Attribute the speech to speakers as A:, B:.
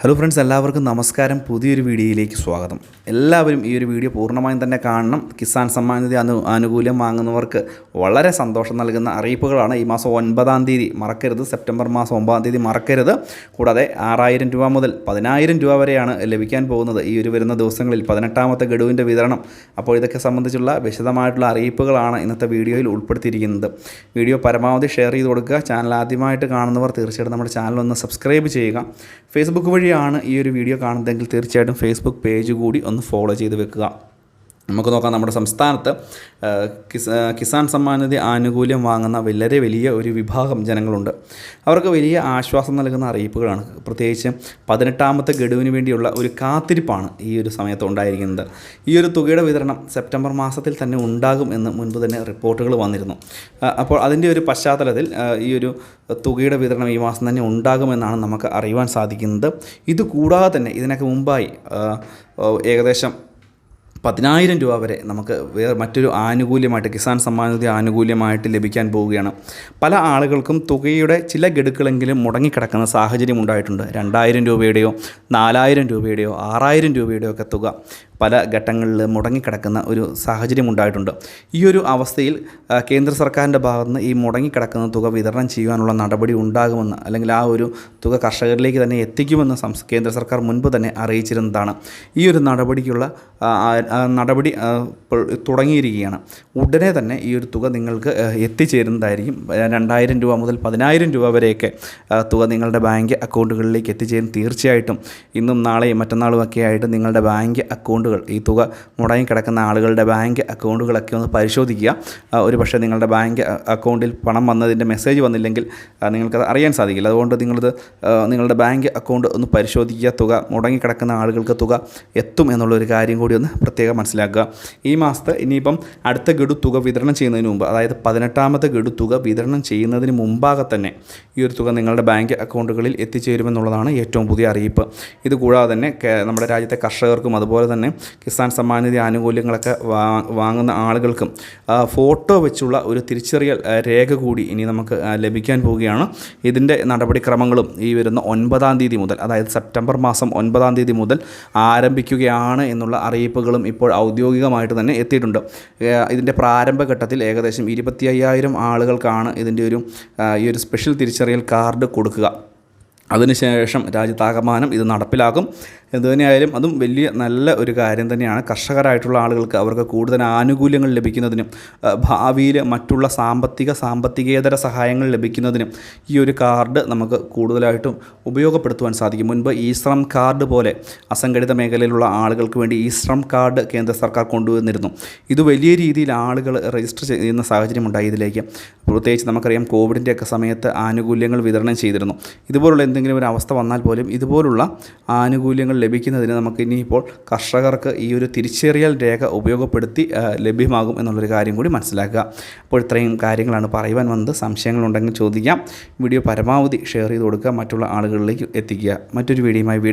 A: Hello friends എല്ലാവർക്കും നമസ്കാരം. പുതിയൊരു വീഡിയോയിലേക്ക് സ്വാഗതം. എല്ലാവരും ഈ ഒരു വീഡിയോ പൂർണമായും തന്നെ കാണണം. കിസാൻ സമ്മാൻ നിധി അനു ആനുകൂല്യം വാങ്ങുന്നവർക്ക് വളരെ സന്തോഷം നൽകുന്ന അറിയിപ്പുകളാണ് ഈ മാസം ഒൻപതാം തീയതി മറക്കരുത്. സെപ്റ്റംബർ മാസം ഒമ്പതാം തീയതി മറക്കരുത്. കൂടാതെ ആറായിരം രൂപ മുതൽ പതിനായിരം രൂപ വരെയാണ് ലഭിക്കാൻ പോകുന്നത് ഈ ഒരു വരുന്ന ദിവസങ്ങളിൽ. പതിനെട്ടാമത്തെ ഗഡുവിന്റെ വിതരണം. അപ്പോൾ ഇതൊക്കെ സംബന്ധിച്ചുള്ള വിശദമായിട്ടുള്ള അറിയിപ്പുകളാണ് ഇന്നത്തെ വീഡിയോയിൽ ഉൾപ്പെടുത്തിയിരിക്കുന്നത്. വീഡിയോ പരമാവധി ഷെയർ ചെയ്ത് കൊടുക്കുക. ചാനൽ ആദ്യമായിട്ട് കാണുന്നവർ തീർച്ചയായിട്ടും നമ്മുടെ ചാനൽ ഒന്ന് സബ്സ്ക്രൈബ് ചെയ്യുക. ഫേസ്ബുക്ക് വഴിയാണ് ഈ ഒരു വീഡിയോ കാണുന്നതെങ്കിൽ തീർച്ചയായിട്ടും ഫേസ്ബുക്ക് പേജ് കൂടി ഒന്ന് ഫോളോ ചെയ്ത് വെക്കുക. നമുക്ക് നോക്കാം നമ്മുടെ സംസ്ഥാനത്ത് കിസാൻ സമ്മാൻ നിധി ആനുകൂല്യം വാങ്ങുന്ന വളരെ വലിയ ഒരു വിഭാഗം ജനങ്ങളുണ്ട്. അവർക്ക് വലിയ ആശ്വാസം നൽകുന്ന അറിയിപ്പുകളാണ്. പ്രത്യേകിച്ച് പതിനെട്ടാമത്തെ ഗഡുവിന് വേണ്ടിയുള്ള ഒരു കാത്തിരിപ്പാണ് ഈ ഒരു സമയത്ത് ഉണ്ടായിരിക്കുന്നത്. ഈ ഒരു തുകയുടെ വിതരണം സെപ്റ്റംബർ മാസത്തിൽ തന്നെ ഉണ്ടാകും എന്ന് മുൻപ് തന്നെ റിപ്പോർട്ടുകൾ വന്നിരുന്നു. അപ്പോൾ അതിന്റെ ഒരു പശ്ചാത്തലത്തിൽ ഈ ഒരു തുകയുടെ വിതരണം ഈ മാസം തന്നെ ഉണ്ടാകുമെന്നാണ് നമുക്ക് അറിയുവാൻ സാധിക്കുന്നത്. ഇത് കൂടാതെ തന്നെ ഇതിനൊക്കെ മുമ്പായി ഏകദേശം പതിനായിരം രൂപ വരെ നമുക്ക് വേറെ മറ്റൊരു ആനുകൂല്യമായിട്ട് കിസാൻ സമ്മാൻ നിധി ആനുകൂല്യമായിട്ട് ലഭിക്കാൻ പോവുകയാണ്. പല ആളുകൾക്കും തുകയുടെ ചില ഗഡുക്കളെങ്കിലും മുടങ്ങിക്കിടക്കുന്ന സാഹചര്യം ഉണ്ടായിട്ടുണ്ട്. രണ്ടായിരം രൂപയുടെയോ നാലായിരം രൂപയുടെയോ ആറായിരം രൂപയുടെയോ ഒക്കെ തുക. പല ഘട്ടങ്ങളിൽ മുടങ്ങിക്കിടക്കുന്ന ഒരു സാഹചര്യം ഉണ്ടായിട്ടുണ്ട് ഈ ഒരു അവസ്ഥയിൽ കേന്ദ്ര സർക്കാരിന്റെ ഭാഗത്ത് നിന്ന് ഈ മുടങ്ങിക്കിടക്കുന്ന തുക വിതരണം ചെയ്യുവാനുള്ള നടപടി ഉണ്ടാകുമെന്ന് അല്ലെങ്കിൽ ആ ഒരു തുക കർഷകരിലേക്ക് തന്നെ എത്തിക്കുമെന്ന് കേന്ദ്ര സർക്കാർ മുൻപ് തന്നെ അറിയിച്ചിരുന്നതാണ്. ഈ ഒരു നടപടിക്കുള്ള നടപടി തുടങ്ങിയിരിക്കുകയാണ്. ഉടനെ തന്നെ ഈ ഒരു തുക നിങ്ങൾക്ക് എത്തിച്ചേരുന്നതായിരിക്കും. രണ്ടായിരം രൂപ മുതൽ പതിനായിരം രൂപ വരെയൊക്കെ തുക നിങ്ങളുടെ ബാങ്ക് അക്കൗണ്ടുകളിലേക്ക് എത്തിച്ചേരും തീർച്ചയായിട്ടും. ഇന്നും നാളെയും മറ്റന്നാളും ഒക്കെ ആയിട്ട് നിങ്ങളുടെ ബാങ്ക് അക്കൗണ്ടുകൾ ഈ തുക മുടങ്ങിക്കിടക്കുന്ന ആളുകളുടെ ബാങ്ക് അക്കൗണ്ടുകളൊക്കെ ഒന്ന് പരിശോധിക്കുക. ഒരു പക്ഷേ നിങ്ങളുടെ ബാങ്ക് അക്കൗണ്ടിൽ പണം വന്നതിന്റെ മെസ്സേജ് വന്നില്ലെങ്കിൽ നിങ്ങൾക്കത് അറിയാൻ സാധിക്കില്ല. അതുകൊണ്ട് നിങ്ങളത് നിങ്ങളുടെ ബാങ്ക് അക്കൗണ്ട് ഒന്ന് പരിശോധിക്കുക. തുക മുടങ്ങിക്കിടക്കുന്ന ആളുകൾക്ക് തുക എത്തും എന്നുള്ളൊരു കാര്യം കൂടി ഒന്ന് പ്രത്യേകം മനസ്സിലാക്കുക. ഈ മാസത്തെ ഇനിയിപ്പം അടുത്ത ഗഡു തുക വിതരണം ചെയ്യുന്നതിന് മുമ്പ് അതായത് പതിനെട്ടാമത്തെ ഗഡു തുക വിതരണം ചെയ്യുന്നതിന് മുമ്പാകെ തന്നെ ഈ ഒരു തുക നിങ്ങളുടെ ബാങ്ക് അക്കൗണ്ടുകളിൽ എത്തിച്ചേരുമെന്നുള്ളതാണ് ഏറ്റവും പുതിയ അറിയിപ്പ്. ഇത് കൂടാതെ തന്നെ നമ്മുടെ രാജ്യത്തെ കർഷകർക്കും അതുപോലെ തന്നെ കിസാൻ സമ്മാൻ നിധി ആനുകൂല്യങ്ങളൊക്കെ വാങ്ങുന്ന ആളുകൾക്കും ഫോട്ടോ വെച്ചുള്ള ഒരു തിരിച്ചറിയൽ രേഖ കൂടി ഇനി നമുക്ക് ലഭിക്കാൻ പോവുകയാണ്. ഇതിന്റെ നടപടിക്രമങ്ങളും ഈ വരുന്ന ഒൻപതാം തീയതി മുതൽ അതായത് സെപ്റ്റംബർ മാസം ഒൻപതാം തീയതി മുതൽ ആരംഭിക്കുകയാണ് എന്നുള്ള അറിയിപ്പുകളും ഇപ്പോൾ ഔദ്യോഗികമായിട്ട് തന്നെ എത്തിയിട്ടുണ്ട്. ഇതിന്റെ പ്രാരംഭഘട്ടത്തിൽ ഏകദേശം ഇരുപത്തി അയ്യായിരം ആളുകൾക്കാണ് ഇതിന്റെ ഒരു ഈ ഒരു സ്പെഷ്യൽ തിരിച്ചറിയൽ കാർഡ് കൊടുക്കുക. അതിനുശേഷം രാജ്യത്താകമാനം ഇത് നടപ്പിലാക്കും. എന്തുതന്നെയായാലും അതും വലിയ നല്ല ഒരു കാര്യം തന്നെയാണ്. കർഷകരായിട്ടുള്ള ആളുകൾക്ക് അവർക്ക് കൂടുതൽ ആനുകൂല്യങ്ങൾ ലഭിക്കുന്നതിനും ഭാവിയിൽ മറ്റുള്ള സാമ്പത്തിക സാമ്പത്തികേതര സഹായങ്ങൾ ലഭിക്കുന്നതിനും ഈ ഒരു കാർഡ് നമുക്ക് കൂടുതലായിട്ടും ഉപയോഗപ്പെടുത്തുവാൻ സാധിക്കും. മുൻപ് ഈ ശ്രം കാർഡ് പോലെ അസംഘടിത മേഖലയിലുള്ള ആളുകൾക്ക് വേണ്ടി ഈ ശ്രം കാർഡ് കേന്ദ്ര സർക്കാർ കൊണ്ടുവന്നിരുന്നു. ഇത് വലിയ രീതിയിൽ ആളുകൾ രജിസ്റ്റർ ചെയ്യുന്ന സാഹചര്യം ഉണ്ടായി ഇതിലേക്ക്. പ്രത്യേകിച്ച് നമുക്കറിയാം കോവിഡിന്റെ ഒക്കെ സമയത്ത് ആനുകൂല്യങ്ങൾ വിതരണം ചെയ്തിരുന്നു. ഇതുപോലുള്ള എന്തെങ്കിലും ഒരു അവസ്ഥ വന്നാൽ പോലും ഇതുപോലുള്ള ആനുകൂല്യങ്ങൾ ലഭിക്കുന്നതിന് നമുക്ക് ഇനിയിപ്പോൾ കർഷകർക്ക് ഈ ഒരു തിരിച്ചറിയൽ രേഖ ഉപയോഗപ്പെടുത്തി ലഭ്യമാകും എന്നുള്ളൊരു കാര്യം കൂടി മനസ്സിലാക്കുക. അപ്പോൾ ഇത്രയും കാര്യങ്ങളാണ് പറയുവാൻ വന്നത്. സംശയങ്ങളുണ്ടെങ്കിൽ ചോദിക്കാം. വീഡിയോ പരമാവധി ഷെയർ ചെയ്ത് കൊടുക്കുക. മറ്റുള്ള ആളുകളിലേക്ക് എത്തിക്കുക. മറ്റൊരു വീഡിയോയുമായി